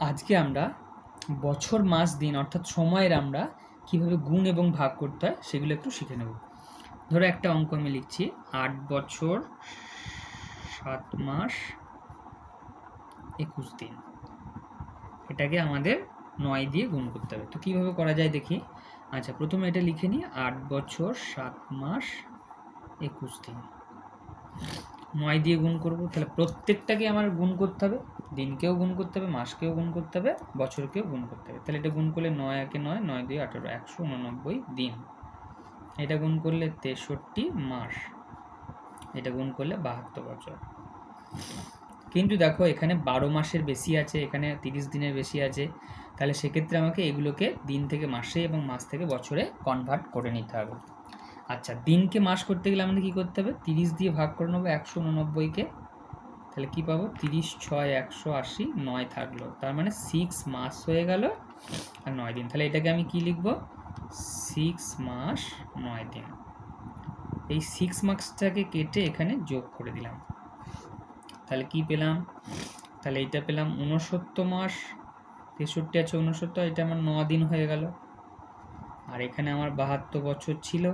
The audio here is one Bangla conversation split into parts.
আজকে আমরা বছর, মাস, দিন, অর্থাৎ সময়ের আমরা কীভাবে গুণ এবং ভাগ করতে হয় সেগুলো একটু শিখে নেব। ধরো একটা অঙ্ক আমি লিখছি, আট বছর, সাত মাস, একুশ দিন। এটাকে আমাদের নয় দিয়ে গুণ করতে হবে। তো কীভাবে করা যায় দেখি? আচ্ছা প্রথমে এটা লিখে নিই, আট বছর, সাত মাস, একুশ দিন। নয় দিয়ে গুণ করব, তাহলে প্রত্যেকটাকে আমার গুণ করতে হবে। দিনকেও গুণ করতে হবে, মাসকেও গুণ করতে হবে, বছরকেও গুণ করতে হবে। তাহলে এটা গুণ করলে নয় একে নয় নয় দুই আঠেরো, একশো উননব্বই দিন। এটা গুণ করলে তেষট্টি মাস। এটা গুণ করলে বাহাত্তর বছর। কিন্তু দেখো, এখানে বারো মাসের বেশি আছে, এখানে তিরিশ দিনের বেশি আছে। তাহলে সেক্ষেত্রে আমাকে এগুলোকে দিন থেকে মাসে এবং মাস থেকে বছরে কনভার্ট করে নিতে হবে। আচ্ছা দিনকে মাস করতে গেলে আমাদের কী করতে হবে? তিরিশ দিয়ে ভাগ করে নেব একশো উননব্বইকে তাহলে কী পাবো? তিরিশ, ছয়, একশো আশি, নয় থাকল। তার মানে সিক্স মাস হয়ে গেল আর নয় দিন। তাহলে এটাকে আমি কি লিখব? সিক্স মাস, নয় দিন। এই সিক্স মার্কসটাকে কেটে এখানে যোগ করে দিলাম। তাহলে কি পেলাম? তাহলে এইটা পেলাম উনসত্তর মাস। তেষট্টি আছে উনসত্তর এটা আমার ন দিন হয়ে গেল। আর এখানে আমার বাহাত্তর বছর ছিল।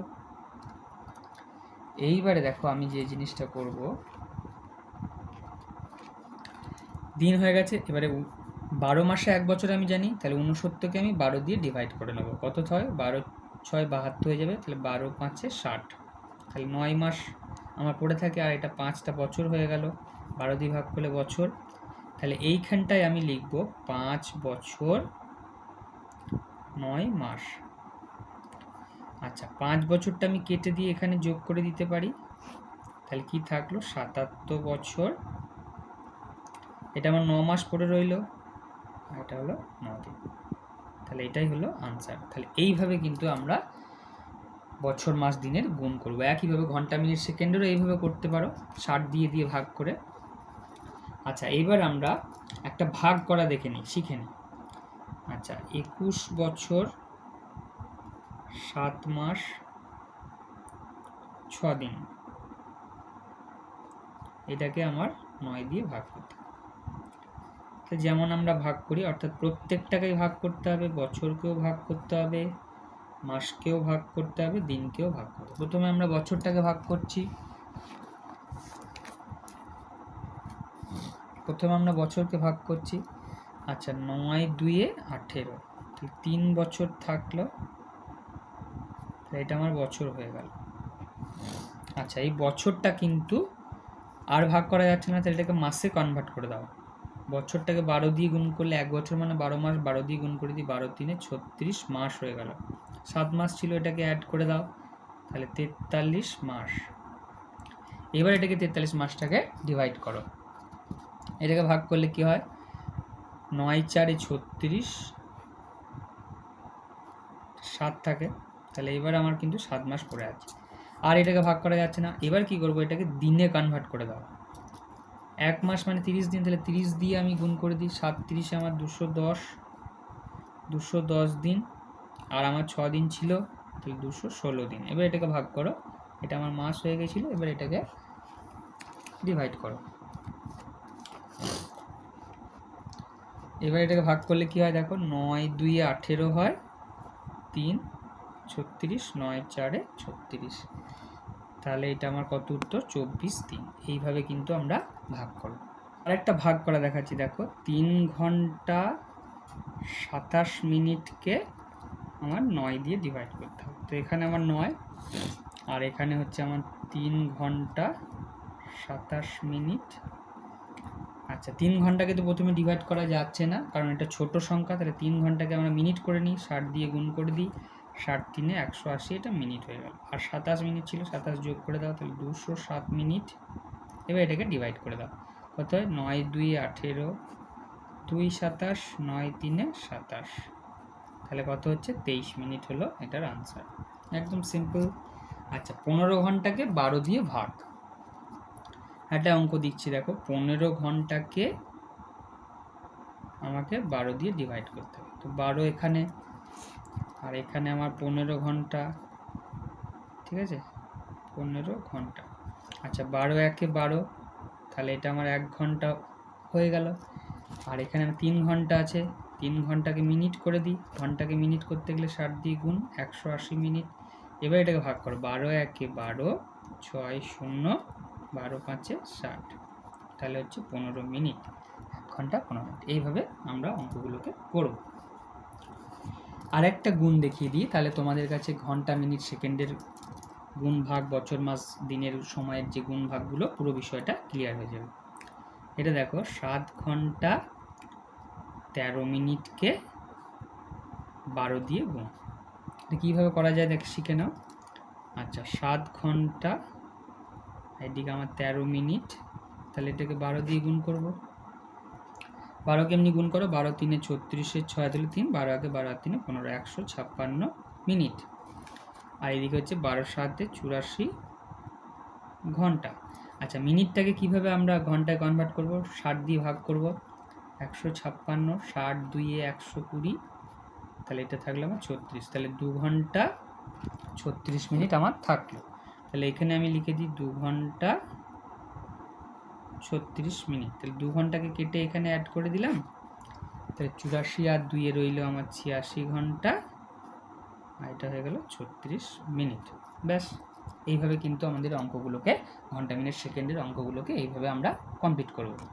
এইবারে দেখো আমি যে জিনিসটা করব। দিন হয়ে গেছে, এবারে বারো মাসে এক বছর আমি জানি, তাহলে উনসত্তরকে আমি বারো দিয়ে ডিভাইড করে নেব। কত হয় বারো ছয় বাহাত্তর হয়ে যাবে, তাহলে বারো পাঁচে ষাট। তাহলে নয় মাস আমার পড়ে থাকে, আর এটা পাঁচটা বছর হয়ে গেল। বারো দিয়ে ভাগ করলে বছর। তাহলে এইখানটায় আমি লিখব পাঁচ বছর নয় মাস। আচ্ছা পাঁচ বছরটা আমি কেটে দিয়ে এখানে যোগ করে দিতে পারি। তাহলে কি থাকল? সাতাত্তর বছর। এটা আমার ন মাস পরে রইল। এটা হলো ন দিন। তাহলে এটাই হলো আনসার তাহলে এইভাবে কিন্তু আমরা বছর, মাস, দিনের গুণ করব। একইভাবে ঘণ্টা, মিনিট, সেকেন্ডেরও এইভাবে করতে পারো। ষাট দিয়ে দিয়ে ভাগ করে। আচ্ছা এইবার আমরা একটা ভাগ করা দেখে নিই, শিখে নিই। আচ্ছা একুশ বছর সাত মাস, ছ দিন। এটাকে আমার নয় দিয়ে ভাগ করতে। তো যেমন আমরা ভাগ করি, অর্থাৎ প্রত্যেকটাকেই ভাগ করতে হবে, বছরকেও ভাগ করতে হবে, মাসকেও ভাগ করতে হবে, দিনকেও ভাগ করতে প্রথমে আমরা বছরটাকে ভাগ করছি। প্রথমে আমরা বছরকে ভাগ করছি। আচ্ছা নয় দুয়ে আঠেরো। তিন বছর থাকল এটা আমার বছর হয়ে গেল। আচ্ছা এই বছরটা কিন্তু আর ভাগ করা যাচ্ছে না, তাহলে এটাকে মাসে কনভার্ট করে দাও। বছরটাকে বারো দিয়ে গুণ করলে এক বছর মানে বারো মাস, বারো দিয়ে গুণ করে দিই বারো তিনে ছত্রিশ মাস হয়ে গেল। সাত মাস ছিল, এটাকে অ্যাড করে দাও, তাহলে তেতাল্লিশ মাস। এবার এটাকে তেতাল্লিশ মাসটাকে ডিভাইড করো। এটাকে ভাগ করলে কি হয়? নয় চারে ছত্রিশ, সাত থাকে। তাহলে এবার আমার কিন্তু সাত মাস পড়ে আছে। আর এটাকে ভাগ করা যাচ্ছে না। এবার কি করব? এটাকে দিনে কনভার্ট করে দাও। এক মাস মানে তিরিশ দিন। তাহলে তিরিশ দিয়ে আমি গুণ করে দিই সাত তিরিশে আমার দুশো দশ। দুশো দশ দিন। আর আমার ছ দিন ছিল, তাহলে দুশো ষোলো দিন। এবার এটাকে ভাগ করো। এটা আমার মাস হয়ে গেছিল। এবার এটাকে ডিভাইড করো। এবার এটাকে ভাগ করলে কি হয়? দেখো, নয় দুই আঠেরো হয়। তিন ছত্রিশ, নয় চারে ছত্রিশ। তাহলে এটা আমার কত উত্তর? চব্বিশ দিন এইভাবে কিন্তু আমরা ভাগ করব। আরেকটা ভাগ করা দেখাচ্ছি, দেখো। তিন ঘণ্টা সাতাশ মিনিটকে আমার নয় দিয়ে ডিভাইড করতে হবে। তো এখানে আমার নয়, আর এখানে হচ্ছে আমার তিন ঘণ্টা সাতাশ মিনিট। আচ্ছা তিন ঘন্টাকে তো প্রথমে ডিভাইড করা যাচ্ছে না, কারণ এটা ছোট সংখ্যা, তাহলে তিন ঘন্টাকে আমরা মিনিট করে নিই, ষাট দিয়ে গুণ করে দিই। ষাট তিনে একশো আশি, এটা মিনিট হয়ে গেল। আর সাতাশ মিনিট ছিল, সাতাশ যোগ করে দাও, তাহলে দুশো সাত মিনিট। এবার এটাকে ডিভাইড করে দাও। কত হয়? নয় দুই আঠেরো, দুই সাতাশ, নয় তিনে সাতাশ। তাহলে কত হচ্ছে? তেইশ মিনিট হলো এটার আনসার একদম সিম্পল আচ্ছা পনেরো ঘন্টাকে বারো দিয়ে ভাগ। একটা অঙ্ক দিচ্ছি, দেখো। পনেরো ঘন্টাকে আমাকে বারো দিয়ে ডিভাইড করতে হবে। তো বারো এখানে আর এখানে আমার পনেরো ঘণ্টা, ঠিক আছে? পনেরো ঘণ্টা। আচ্ছা বারো একে বারো, তাহলে এটা আমার এক ঘণ্টা হয়ে গেল। আর এখানে আমার তিন ঘণ্টা আছে। তিন ঘন্টাকে মিনিট করে দিই। ঘন্টাকে মিনিট করতে গেলে ষাট দিয়ে গুণ একশো আশি মিনিট। এবার এটাকে ভাগ করো। বারো একে বারো, ছয় শূন্য, বারো পাঁচে ষাট। তাহলে হচ্ছে পনেরো মিনিট। এক ঘণ্টা পনেরো মিনিট। এইভাবে আমরা অঙ্কগুলোকে করব। আরেকটা গুণ দেখিয়ে দিই, তাহলে তোমাদের কাছে ঘণ্টা, মিনিট, সেকেন্ডের গুণ ভাগ বছর, মাস, দিনের সময়ের যে গুণ ভাগগুলো পুরো বিষয়টা ক্লিয়ার হয়ে যাবে। এটা দেখো, সাত ঘণ্টা তেরো মিনিটকে বারো দিয়ে গুণ। এটা কীভাবে করা যায় দেখ, শিখে নাও। আচ্ছা সাত ঘণ্টা, এদিকে আমার তেরো মিনিট, তাহলে এটাকে বারো দিয়ে গুণ করব। বারো কেমনি গুণ করো? বারো তিনে ছত্রিশে ছয় দিলে তিন, বারো আগে বারো আর তিনে পনেরো, একশো ছাপ্পান্ন মিনিট। আর এদিকে হচ্ছে বারো সাতে চুরাশি ঘণ্টা। আচ্ছা মিনিটটাকে কীভাবে আমরা ঘন্টায় কনভার্ট করব? ষাট দিয়ে ভাগ করব। একশো ছাপ্পান্ন, ষাট দুইয়ে একশো কুড়ি, তাহলে এটা থাকল আমার ছত্রিশ। তাহলে দু ঘণ্টা ছত্রিশ মিনিট আমার থাকল। তাহলে এখানে আমি লিখে দিই দু ঘণ্টা ছত্রিশ মিনিট। তাহলে দু ঘন্টাকে কেটে এখানে অ্যাড করে দিলাম। তাহলে চুরাশি আর দুইয়ে রইল আমার ছিয়াশি ঘণ্টা। আর এটা হয়ে গেল ছত্রিশ মিনিট। ব্যাস, এইভাবে কিন্তু আমাদের অঙ্কগুলোকে, ঘণ্টা মিনিট, সেকেন্ডের অঙ্কগুলোকে এইভাবে আমরা কমপ্লিট করব।